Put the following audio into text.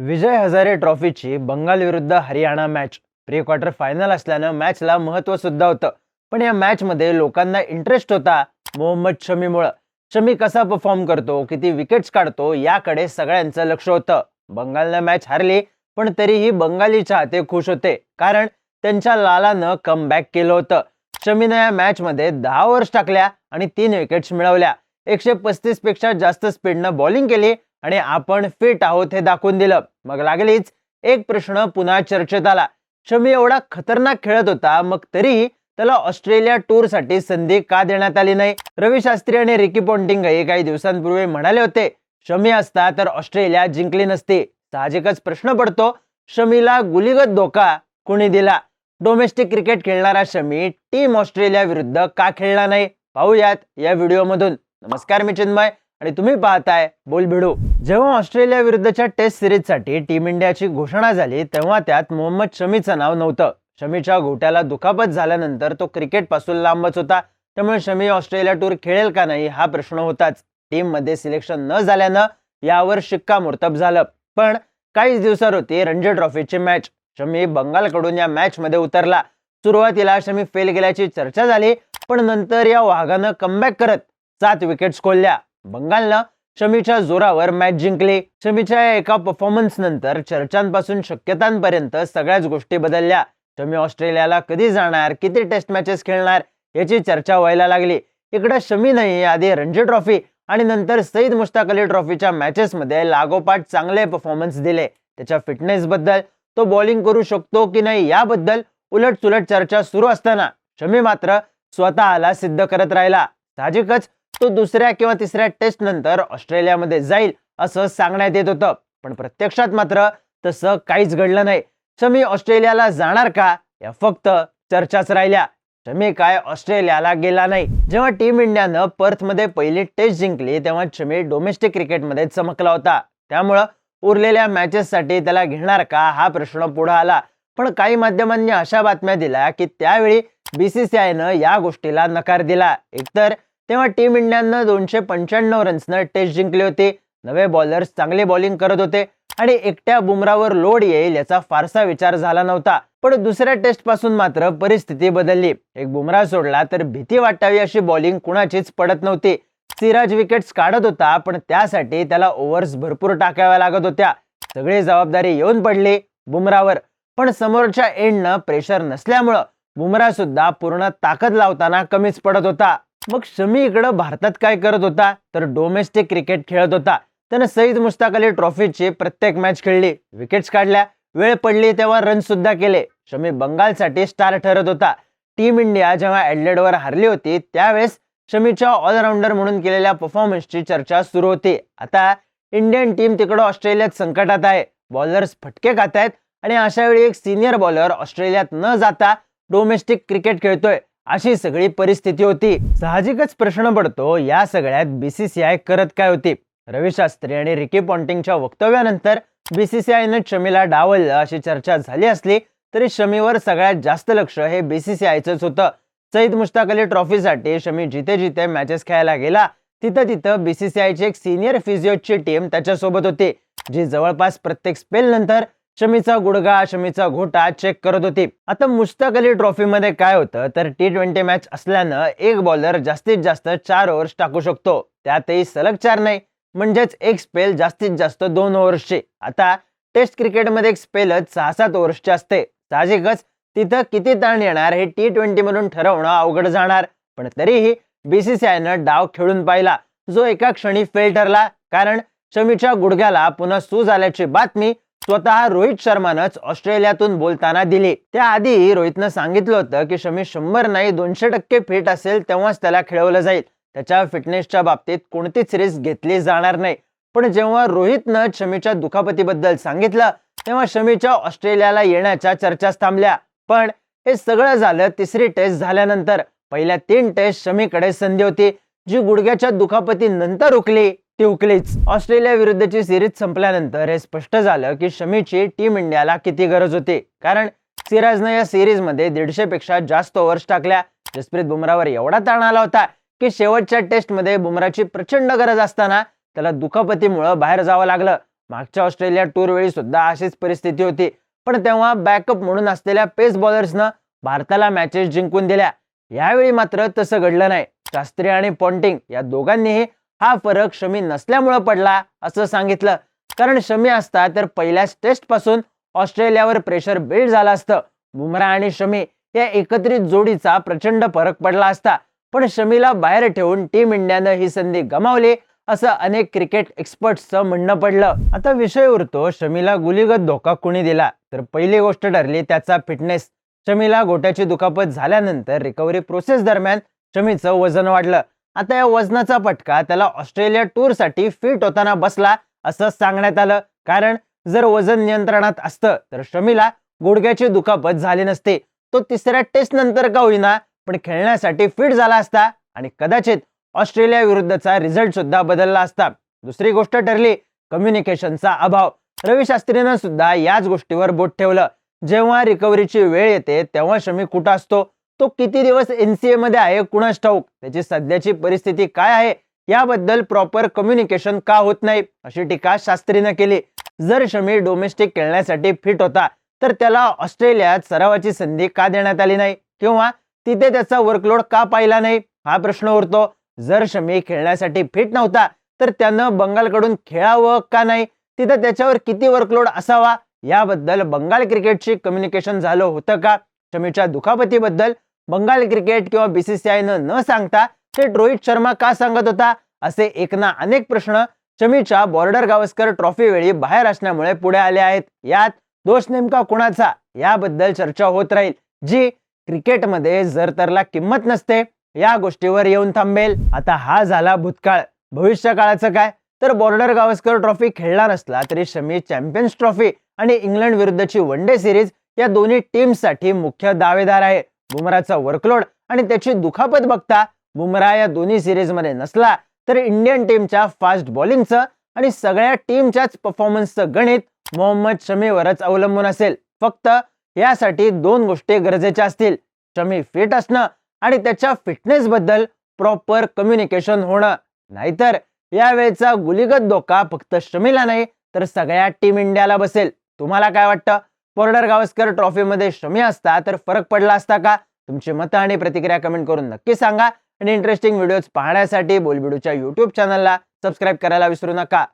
विजय हजारे ट्रॉफीची बंगाल विरुद्ध Haryana match pre quarter final असल्यानं मॅचला महत्त्व सुद्धा होतं. पण या मॅचमध्ये लोकांना इंटरेस्ट होता मोहम्मद शमीमुळं. शमी कसा परफॉर्म करतो किती विकेट्स काढतो याकडे सगळ्यांचं लक्ष होतं. बंगालनं मॅच हारली पण तरीही बंगाली चाहते खुश होते. कारण त्यांच्या लालानं कमबॅक केलं होतं. शमीनं या मॅचमध्ये दहा ओव्हर्स टाकल्या आणि तीन विकेट्स मिळवल्या. एकशे पस्तीसपेक्षा जास्त स्पीडनं बॉलिंग केली आणि आपण फिट आहोत हे दाखवून दिलं. मग लागलीच एक प्रश्न पुन्हा चर्चेत आला. शमी एवढा खतरनाक खेळत होता मग तरीही त्याला ऑस्ट्रेलिया टूरसाठी संधी का देण्यात आली नाही? रवी शास्त्री आणि रिकी पॉन्टिंग हे काही दिवसांपूर्वी म्हणाले होते शमी असता तर ऑस्ट्रेलिया जिंकली नसती. साहजिकच प्रश्न पडतो शमीला गुलीगत धोका कुणी दिला? डोमेस्टिक क्रिकेट खेळणारा शमी टीम ऑस्ट्रेलिया विरुद्ध का खेळला नाही? पाहूयात या व्हिडिओमधून. नमस्कार मी चिन्मय आणि तुम्ही पाहताय बोल भिडू. जेव्हा ऑस्ट्रेलिया विरुद्धच्या टेस्ट सिरीजसाठी टीम इंडियाची घोषणा झाली तेव्हा त्यात मोहम्मद शमीचं नाव नव्हतं. शमीच्या घोट्याला दुखापत झाल्यानंतर तो क्रिकेटपासून लांबच होता. त्यामुळे शमी ऑस्ट्रेलिया टूर खेळेल का नाही हा प्रश्न होताच. टीममध्ये सिलेक्शन न झाल्यानं यावर शिक्कामोर्तब झालं. पण काहीच दिवसावर होती रणजी ट्रॉफीची मॅच. शमी बंगालकडून या मॅचमध्ये उतरला. सुरुवातीला शमी फेल गेल्याची चर्चा झाली पण नंतर या वाघानं कमबॅक करत सात विकेट्स खोलल्या. बंगालनं शमीच्या जोरावर मॅच जिंकली. शमीच्या या एका परफॉर्मन्स नंतर चर्चांपासून शक्यतांपर्यंत सगळ्याच गोष्टी बदलल्या. शमी ऑस्ट्रेलियाला कधी जाणार किती टेस्ट मॅचेस खेळणार याची चर्चा व्हायला लागली. इकडे शमी नाही आधी रणजी ट्रॉफी आणि नंतर सईद मुश्ताक अली ट्रॉफीच्या मॅचेसमध्ये लागोपाठ चांगले परफॉर्मन्स दिले. त्याच्या फिटनेस बद्दल तो बॉलिंग करू शकतो की नाही याबद्दल उलट सुलट चर्चा सुरू असताना शमी मात्र स्वतःला सिद्ध करत राहिला. साहजिकच तो दुसऱ्या किंवा तिसऱ्या टेस्ट नंतर ऑस्ट्रेलियामध्ये जाईल असं सांगण्यात येत होतं. पण प्रत्यक्षात मात्र तसं काहीच घडलं नाही. शमी ऑस्ट्रेलियाला जाणार का? या फक्त चर्चाच राहिल्या. शमी काय ऑस्ट्रेलियाला गेला नाही. जेव्हा टीम इंडियानं पर्थमध्ये पहिली टेस्ट जिंकली तेव्हा शमी डोमेस्टिक क्रिकेटमध्ये चमकला होता. त्यामुळं उरलेल्या मॅचेससाठी त्याला घेणार का? हा प्रश्न पुढे आला. पण काही माध्यमांनी अशा बातम्या दिल्या की त्यावेळी बीसीसीआयनं या गोष्टीला नकार दिला. एकतर तेव्हा टीम इंडियानं दोनशे पंच्याण्णव रन्सनं टेस्ट जिंकली होती. नवे बॉलर्स चांगले बॉलिंग करत होते आणि एकट्या बुमरावर लोड येईल याचा फारसा विचार झाला नव्हता. पण दुसऱ्या टेस्टपासून मात्र परिस्थिती बदलली. एक बुमरा सोडला तर भीती वाटावी अशी बॉलिंग कुणाचीच पडत नव्हती. सिराज विकेट्स काढत होता पण त्यासाठी त्याला ओव्हर्स भरपूर टाकाव्या लागत होत्या. सगळी जबाबदारी येऊन पडली बुमरावर. पण समोरच्या एंडनं प्रेशर नसल्यामुळं बुमरा सुद्धा पूर्ण ताकद लावताना कमीच पडत होता. मग शमी इकडं भारतात काय करत होता? तर डोमेस्टिक क्रिकेट खेळत होता. त्यानं सईद मुश्ताक अली ट्रॉफीची प्रत्येक मॅच खेळली. विकेट्स काढल्या. वेळ पडली तेव्हा रन सुद्धा केले. शमी बंगालसाठी स्टार ठरत होता. टीम इंडिया जेव्हा ॲडलेडवर हारली होती त्यावेळेस शमीच्या ऑलराऊंडर म्हणून केलेल्या परफॉर्मन्सची चर्चा सुरू होती. आता इंडियन टीम तिकडं ऑस्ट्रेलियात संकटात आहे. बॉलर्स फटके खात आहेत आणि अशा वेळी एक सिनियर बॉलर ऑस्ट्रेलियात न जाता डोमेस्टिक क्रिकेट खेळतोय. अशी सगळी परिस्थिती होती. साहजिकच प्रश्न पडतो या सगळ्यात बीसीसीआय करत काय होती? रवी शास्त्री आणि रिकी पॉन्टिंगच्या वक्तव्यानंतर बीसीसीआयनं शमीला डावललं अशी चर्चा झाली असली तरी शमीवर सगळ्यात जास्त लक्ष हे बीसीसीआयचंच होतं. सईद मुश्ताक अली ट्रॉफीसाठी शमी जिथे जिथे मॅचेस खेळायला गेला तिथं तिथं बीसीसीआयची एक सिनियर फिजिओची टीम त्याच्यासोबत होती जी जवळपास प्रत्येक स्पेल नंतर शमीचा गुडगा शमीचा घोटा चेक करत होती. आता मुश्ताक अली ट्रॉफी मध्ये काय होतं तर टी ट्वेंटी मॅच असल्यानं एक बॉलर जास्तीत जास्त चार ओव्हर्स टाकू शकतो. त्यातही सलग चार नाही म्हणजेच एक स्पेल जास्तीत जास्त दोन ओव्हर्सची आता टेस्ट क्रिकेटमध्ये एक स्पेलच सहा सात ओव्हर्सची असते. साहजिकच तिथं किती ताण येणार हे टी ट्वेंटी मधून ठरवणं अवघड जाणार. पण तरीही बीसीसीआयनं डाव खेळून पाहिला. जो एका क्षणी फेल ठरला कारण शमीच्या गुडघ्याला पुन्हा सूज आल्याची बातमी स्वतः रोहित शर्मानंच ऑस्ट्रेलियातून बोलताना दिली. त्याआधी रोहितनं सांगितलं होतं की शमी शंभर नाही दोनशे टक्के फिट असेल तेव्हाच त्याला खेळवलं जाईल. त्याच्या फिटनेसच्या बाबतीत कोणतीच रिस्क घेतली जाणार नाही. पण जेव्हा रोहितनं शमीच्या दुखापतीबद्दल सांगितलं तेव्हा शमीच्या ऑस्ट्रेलियाला येण्याच्या चर्चा थांबल्या. पण हे सगळं झालं तिसरी टेस्ट झाल्यानंतर. पहिल्या तीन टेस्ट शमीकडे संधी होती जी गुडघ्याच्या दुखापतीनंतर उकली. ती उकलीच. ऑस्ट्रेलिया विरुद्धची सिरीज संपल्यानंतर हे स्पष्ट झालं की शमीची टीम इंडियाला किती गरज होती. कारण सिराजनं या सिरीजमध्ये दीडशेपेक्षा जास्त ओव्हर्स टाकल्या. जसप्रीत बुमरावर एवढा ताण आला होता की शेवटच्या टेस्टमध्ये बुमराची प्रचंड गरज असताना त्याला दुखापतीमुळं बाहेर जावं लागलं. मागच्या ऑस्ट्रेलिया टूर वेळी सुद्धा अशीच परिस्थिती होती. पण तेव्हा बॅकअप म्हणून असलेल्या पेस बॉलर्सनं भारताला मॅचेस जिंकून दिल्या. यावेळी मात्र तसं घडलं नाही. शास्त्री आणि पॉन्टिंग या दोघांनीही हा फरक शमी नसल्यामुळं पडला असं सांगितलं. कारण शमी असता तर पहिल्याच टेस्टपासून ऑस्ट्रेलियावर प्रेशर बिल्ड झालं असतं. बुमरा आणि शमी या एकत्रित जोडीचा प्रचंड फरक पडला असता. पण शमीला बाहेर ठेवून टीम इंडियानं ही संधी गमावली असं अनेक क्रिकेट एक्सपर्ट्सचं म्हणणं पडलं. आता विषय उरतो शमीला गुलीगत धोका कुणी दिला? तर पहिली गोष्ट ठरली त्याचा फिटनेस शमीला गोट्याची दुखापत झाल्यानंतर रिकव्हरी प्रोसेस दरम्यान शमीचं वजन वाढलं. आता या वजनाचा फटका त्याला ऑस्ट्रेलिया टूरसाठी फिट होताना बसला असं सांगण्यात आलं. कारण जर वजन नियंत्रणात असतं तर शमीला गुडघ्याची दुखापत झाली नसते. तो तिसऱ्या टेस्ट नंतर का होईना पण खेळण्यासाठी फिट झाला असता आणि कदाचित ऑस्ट्रेलिया विरुद्धचा रिझल्ट सुद्धा बदलला असता. दुसरी गोष्ट ठरली कम्युनिकेशनचा अभाव. रवी शास्त्रीनं सुद्धा याच गोष्टीवर बोट ठेवलं. जेव्हा रिकव्हरीची वेळ येते तेव्हा शमी कुठं असतो? तो किती दिवस एनसीए मध्ये आहे? कुणास ठाऊक? त्याची सध्याची परिस्थिती काय आहे? याबद्दल प्रॉपर कम्युनिकेशन का होत नाही? अशी टीका शास्त्रीनं केली. जर शमी डोमेस्टिक खेळण्यासाठी फिट होता तर त्याला ऑस्ट्रेलियात सरावाची संधी का देण्यात आली नाही? किंवा तिथे त्याचा वर्कलोड का पाहिला नाही? हा प्रश्न उरतो. जर शमी खेळण्यासाठी फिट नव्हता तर त्यानं बंगालकडून खेळावं का नाही? तिथं त्याच्यावर किती वर्कलोड असावा? याबद्दल बंगाल क्रिकेटशी कम्युनिकेशन झालं होतं का? शमीच्या दुखापतीबद्दल बंगाल क्रिकेट किंवा बीसीसीआयनं न सांगता थेट रोहित शर्मा का सांगत होता? असे एक ना अनेक प्रश्न शमीच्या बॉर्डर गावस्कर ट्रॉफी वेळी बाहेर असण्यामुळे पुढे आले आहेत. यात दोष नेमका कुणाचा? याबद्दल चर्चा होत राहील. जी क्रिकेटमध्ये जर तरला किंमत नसते या गोष्टीवर येऊन थांबेल. आता हा झाला भूतकाळ. भविष्य काळाचं काय? तर बॉर्डर गावस्कर ट्रॉफी खेळला नसला तरी शमी चॅम्पियन्स ट्रॉफी आणि इंग्लंड विरुद्धची वन डे सिरीज या दोन्ही टीम्ससाठी मुख्य दावेदार आहे. बुमराचा वर्कलोड आणि त्याची दुखापत बघता बुमरा या दोन्ही सिरीजमध्ये नसला तर इंडियन टीमच्या फास्ट बॉलिंगचं आणि सगळ्या टीमच्याच परफॉर्मन्सचं गणित मोहम्मद शमीवरच अवलंबून असेल. फक्त यासाठी दोन गोष्टी गरजेच्या असतील. शमी फिट असणं आणि त्याच्या फिटनेस बद्दल प्रॉपर कम्युनिकेशन होणं. नाहीतर यावेळेचा गुलीगत धोका फक्त शमीला नाही तर सगळ्या टीम इंडियाला बसेल. तुम्हाला काय वाटतं? बॉर्डर गावस्कर ट्रॉफीमध्ये शमी असता तर फरक पडला असता का? तुमची मतं आणि प्रतिक्रिया कमेंट करून नक्की सांगा. आणि इंटरेस्टिंग व्हिडिओज पाहण्यासाठी बोलबिडूच्या युट्यूब चॅनलला सबस्क्राईब करायला विसरू नका.